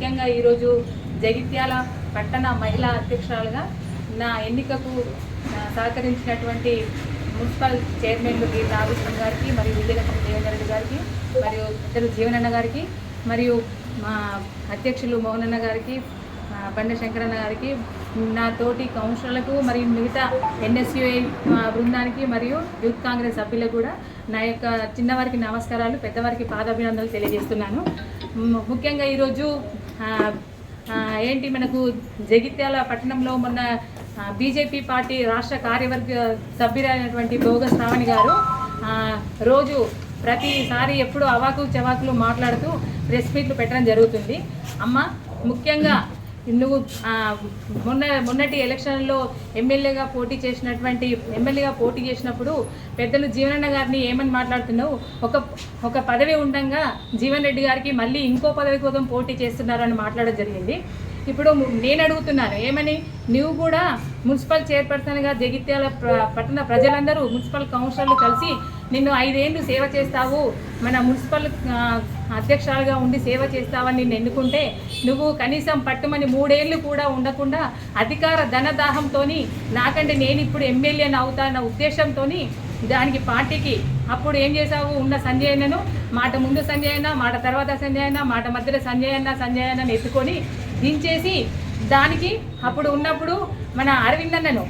ముఖ్యంగా ఈరోజు జగిత్యాల పట్టణ మహిళా అధ్యక్షురాలుగా నా ఎన్నికకు సహకరించినటువంటి మున్సిపల్ చైర్మన్లు గి నాగేశ్వరం గారికి మరియు విజయలక్ష్మి దేవేంద్ర రెడ్డి గారికి మరియు ఇద్దరు జీవనన్న గారికి మరియు మా అధ్యక్షులు మోహనన్న గారికి బండ శంకరన్న గారికి నా తోటి కౌన్సిలర్లకు మరియు మిగతా ఎన్ఎస్యుఐ బృందానికి మరియు యూత్ కాంగ్రెస్ సభ్యులకు కూడా నా యొక్క చిన్నవారికి నమస్కారాలు పెద్దవారికి పాదాభినందనలు తెలియజేస్తున్నాను. ముఖ్యంగా ఈరోజు ఏంటి మనకు జగిత్యాల పట్టణంలో మొన్న బీజేపీ పార్టీ రాష్ట్ర కార్యవర్గ సభ్యురైనటువంటి భోగ శ్రావణి గారు రోజు ప్రతిసారి ఎప్పుడు అవాకు చవాకులు మాట్లాడుతూ ప్రెస్ మీట్లు పెట్టడం జరుగుతుంది. అమ్మ ముఖ్యంగా నువ్వు మొన్న మొన్నటి ఎలక్షన్లో ఎమ్మెల్యేగా పోటీ చేసినటువంటి ఎమ్మెల్యేగా పోటీ చేసినప్పుడు పెద్దలు జీవనన్న గారిని ఏమని మాట్లాడుతున్నావు? ఒక ఒక పదవి ఉండగా జీవన్ రెడ్డి గారికి మళ్ళీ ఇంకో పదవి కోసం పోటీ చేస్తున్నారని మాట్లాడడం జరిగింది. ఇప్పుడు నేను అడుగుతున్నాను ఏమని? నువ్వు కూడా మున్సిపల్ చైర్పర్సన్గా జగిత్యాల పట్టణ ప్రజలందరూ మున్సిపల్ కౌన్సిలర్లు కలిసి నిన్ను ఐదేళ్ళు సేవ చేస్తావు మన మున్సిపల్ అధ్యక్షాలుగా ఉండి సేవ చేస్తావని నిన్ను ఎన్నుకుంటే నువ్వు కనీసం పట్టుమని మూడేళ్ళు కూడా ఉండకుండా అధికార ధనదాహంతో నాకంటే నేను ఇప్పుడు ఎమ్మెల్యేని అవుతాన్న ఉద్దేశంతో దానికి పార్టీకి అప్పుడు ఏం చేసావు ఉన్న సంజయ్ అన్నను మాట ముందు సంజయ్ అన్న మాట తర్వాత సంజయ్ అన్న మాట మధ్యలో సంజయ్ అన్న సంజయ్ అన్నని ఎత్తుకొని దించేసి దానికి అప్పుడు ఉన్నప్పుడు మన అరవింద్ అన్నను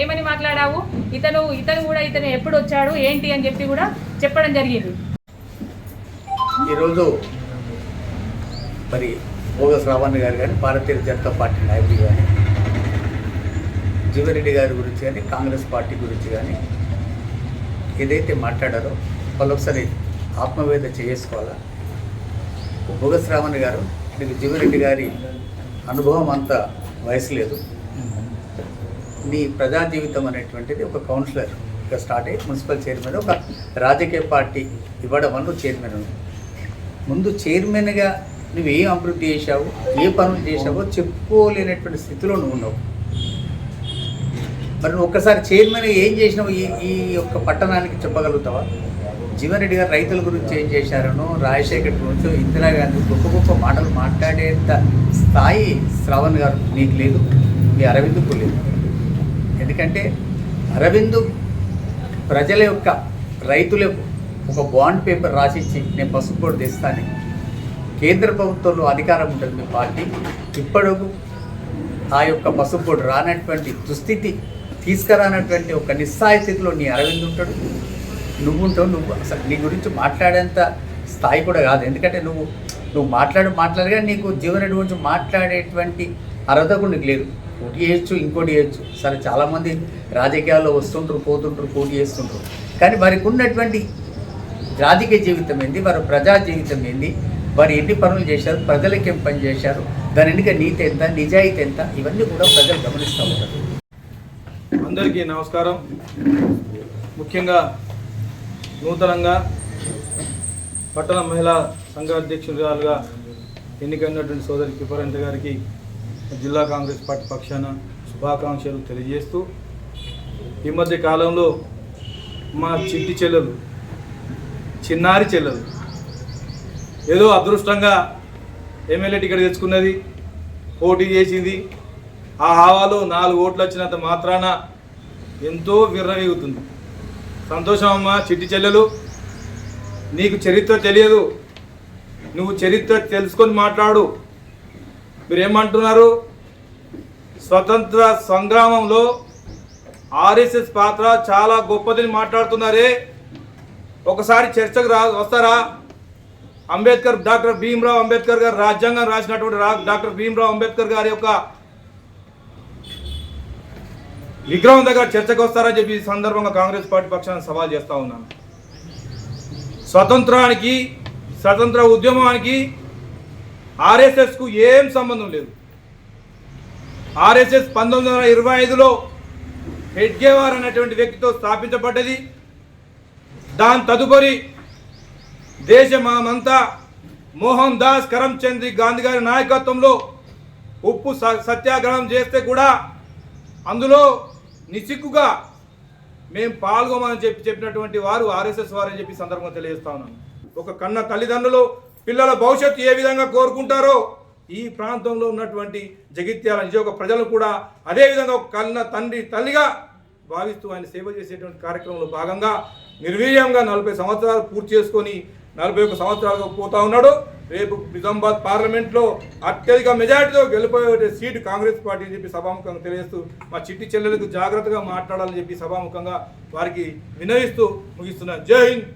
ఏమని మాట్లాడావు? ఇతను ఇతను కూడా ఇతను ఎప్పుడు వచ్చాడు? ఏంటి అని చెప్పి కూడా చెప్పడం జరిగింది. ఈరోజు మరి భోగ శ్రావణ్ గారు కానీ భారతీయ జనతా పార్టీ నాయకులు కానీ జీవరెడ్డి గారి గురించి కానీ కాంగ్రెస్ పార్టీ గురించి కానీ ఏదైతే మాట్లాడారో వాళ్ళు ఒకసారి ఆత్మవేద చేసుకోవాలా? భోగ శ్రావణ్ గారు మీకు జీవరెడ్డి గారి అనుభవం అంత వయసు లేదు. నీ ప్రజా జీవితం అనేటువంటిది ఒక కౌన్సిలర్ ఇంకా స్టార్ట్ అయ్యి మున్సిపల్ చైర్మన్ ఒక రాజకీయ పార్టీ ఇవ్వడం వల్ల నువ్వు చైర్మన్ ఉంది ముందు చైర్మన్గా నువ్వు ఏం అభివృద్ధి చేశావు ఏ పనులు చేశావో చెప్పుకోలేనటువంటి స్థితిలో నువ్వు ఉన్నావు. మరి నువ్వు ఒక్కసారి చైర్మన్ ఏం చేసినావు ఈ ఈ యొక్క పట్టణానికి చెప్పగలుగుతావా? జీవన్ రెడ్డి గారు రైతుల గురించి ఏం చేశారనో రాజశేఖర్ గురించి ఇందిరాగాంధీ గొప్ప గొప్ప మాటలు మాట్లాడేంత స్థాయి శ్రవణ్ గారు నీకు లేదు మీ అరవిందుకు లేదు. ఎందుకంటే అరవిందు ప్రజల యొక్క రైతులకు ఒక బాండ్ పేపర్ రాసిచ్చి నేను పసుపు కూడా తెస్తాను. కేంద్ర ప్రభుత్వంలో అధికారం ఉంటుంది మీ పార్టీ. ఇప్పటికు ఆ యొక్క పసుపు బోర్డు రానటువంటి దుస్థితి తీసుకురానటువంటి ఒక నిస్సాయ స్థితిలో నీ అరవింద్ ఉంటాడు. నువ్వు ఉంటావు నువ్వు అసలు నీ గురించి మాట్లాడేంత స్థాయి కూడా కాదు. ఎందుకంటే నువ్వు నువ్వు మాట్లాడు మాట్లాడగా నీకు జీవన గురించి మాట్లాడేటువంటి అర్హత కూడా నీకు లేదు. పోటీ చేయొచ్చు ఇంకోటి చేయొచ్చు. సరే చాలామంది రాజకీయాల్లో వస్తుంటారు పోతుంటారు పోటీ చేస్తుంటారు. కానీ వారికి ఉన్నటువంటి రాజకీయ జీవితం ఏంది? వారి ప్రజా జీవితం ఏంది? వారు ఎన్ని పనులు చేశారు? ప్రజలకి ఏం పని చేశారు? దాని వెనుక నీతి ఎంత? నిజాయితీ ఎంత? ఇవన్నీ కూడా ప్రజలు గమనిస్తూ ఉంటారు. అందరికీ నమస్కారం. ముఖ్యంగా నూతనంగా పట్టణ మహిళా సంఘ అధ్యక్షురాలుగా ఎన్నికైనటువంటి సోదరి కిపరంత గారికి జిల్లా కాంగ్రెస్ పార్టీ పక్షాన శుభాకాంక్షలు తెలియజేస్తూ ఈ మధ్య కాలంలో మా చిట్టి చెల్లెలు చిన్నారి చెల్లెలు ఏదో అదృష్టంగా ఎమ్మెల్యే టికెట్ తెచ్చుకున్నది పోటీ చేసింది. ఆ హావాలో నాలుగు ఓట్లు వచ్చినంత మాత్రాన ఎంతో విర్రవీగుతుంది. సంతోషం అమ్మా చిట్టి చెల్లెలు. నీకు చరిత్ర తెలియదు. నువ్వు చరిత్ర తెలుసుకొని మాట్లాడు. మీరు ఏమంటున్నారు స్వతంత్ర సంగ్రామంలో ఆర్ఎస్ఎస్ పాత్ర చాలా గొప్పదని మాట్లాడుతున్నారే. ఒకసారి చర్చకు రా వస్తారా? అంబేద్కర్ డాక్టర్ భీమ్రావ్ అంబేద్కర్ గారు రాజ్యాంగం రాసినటువంటి డాక్టర్ భీమ్రావ్ అంబేద్కర్ గారి యొక్క విగ్రహం దగ్గర చర్చకు వస్తారని చెప్పి ఈ సందర్భంగా కాంగ్రెస్ పార్టీ పక్షాన సవాల్ చేస్తూ ఉన్నాను. స్వతంత్రానికి స్వతంత్ర ఉద్యమానికి ఆర్ఎస్ఎస్కు ఏం సంబంధం లేదు. ఆర్ఎస్ఎస్ పంతొమ్మిది వందల ఇరవై ఐదులో హెడ్గేవార్ అనేటువంటి వ్యక్తితో స్థాపించబడ్డది. దాని తదుపరి దేశమంతా మోహన్ దాస్ కరమ్చంద్ గాంధీ గారి నాయకత్వంలో ఉప్పు స- సత్యాగ్రహం చేస్తే కూడా అందులో నిసిగ్గుగా మేము పాల్గొమని చెప్పి చెప్పినటువంటి వారు ఆర్ఎస్ఎస్ వారు అని చెప్పి సందర్భంగా తెలియజేస్తా ఉన్నాను. ఒక కన్న తల్లిదండ్రులు పిల్లల భవిష్యత్తు ఏ విధంగా కోరుకుంటారో ఈ ప్రాంతంలో ఉన్నటువంటి జగిత్యాల నిజోగ ప్రజలు కూడా అదేవిధంగా ఒక కన్న తండ్రి తల్లిగా భావిస్తూ ఆయన సేవ చేసేటువంటి కార్యక్రమంలో భాగంగా నిర్వీర్యంగా నలభై సంవత్సరాలు పూర్తి చేసుకొని నలభై ఒక్క సంవత్సరాలుగా పోతా ఉన్నాడు. రేపు నిజామాబాద్ పార్లమెంట్లో అత్యధిక మెజార్టీతో గెలిపోయే సీటు కాంగ్రెస్ పార్టీ అని చెప్పి సభాముఖంగా తెలియజేస్తూ మా చిట్టి చెల్లెలకు జాగ్రత్తగా మాట్లాడాలని చెప్పి సభాముఖంగా వారికి వినవిస్తూ ముగిస్తున్నా. జై హింద్!